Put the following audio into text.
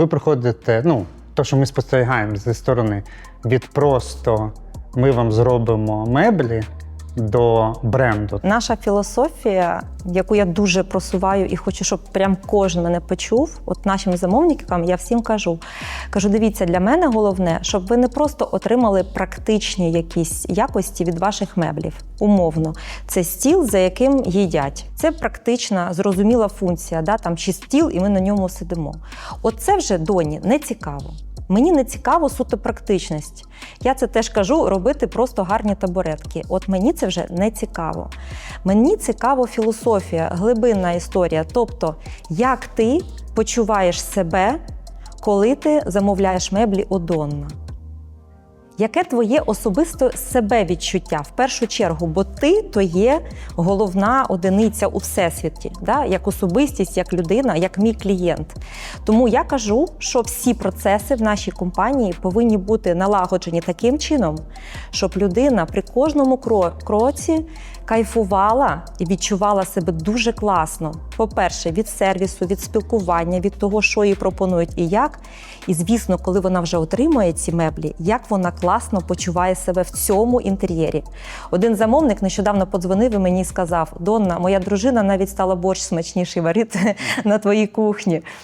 ви приходите, ну, то, що ми спостерігаємо зі сторони, від просто ми вам зробимо меблі до бренду. Наша філософія, яку я дуже просуваю і хочу, щоб прям кожен мене почув. От нашим замовникам я всім кажу: кажу, дивіться, для мене головне, щоб ви не просто отримали практичні якісь якості від ваших меблів. Умовно, це стіл, за яким їдять. Це практична, зрозуміла функція, да, там чи стіл, і ми на ньому сидимо. Оце вже доні не цікаво. Мені не цікаво суто практичність. Я це теж кажу робити просто гарні табуретки. От мені це вже не цікаво. Мені цікаво філософія, глибинна історія. Тобто, як ти почуваєш себе, коли ти замовляєш меблі одонна. Яке твоє особисте себе відчуття в першу чергу, бо ти то є головна одиниця у всесвіті, да? як особистість, як людина, як мій клієнт. Тому я кажу, що всі процеси в нашій компанії повинні бути налагоджені таким чином, щоб людина при кожному кроці кайфувала і відчувала себе дуже класно. По-перше, від сервісу, від спілкування, від того, що їй пропонують і як. І звісно, коли вона вже отримує ці меблі, як вона класно почуває себе в цьому інтер'єрі. Один замовник нещодавно подзвонив і мені сказав: Донна, моя дружина навіть стала борщ смачніший варити на твоїй кухні.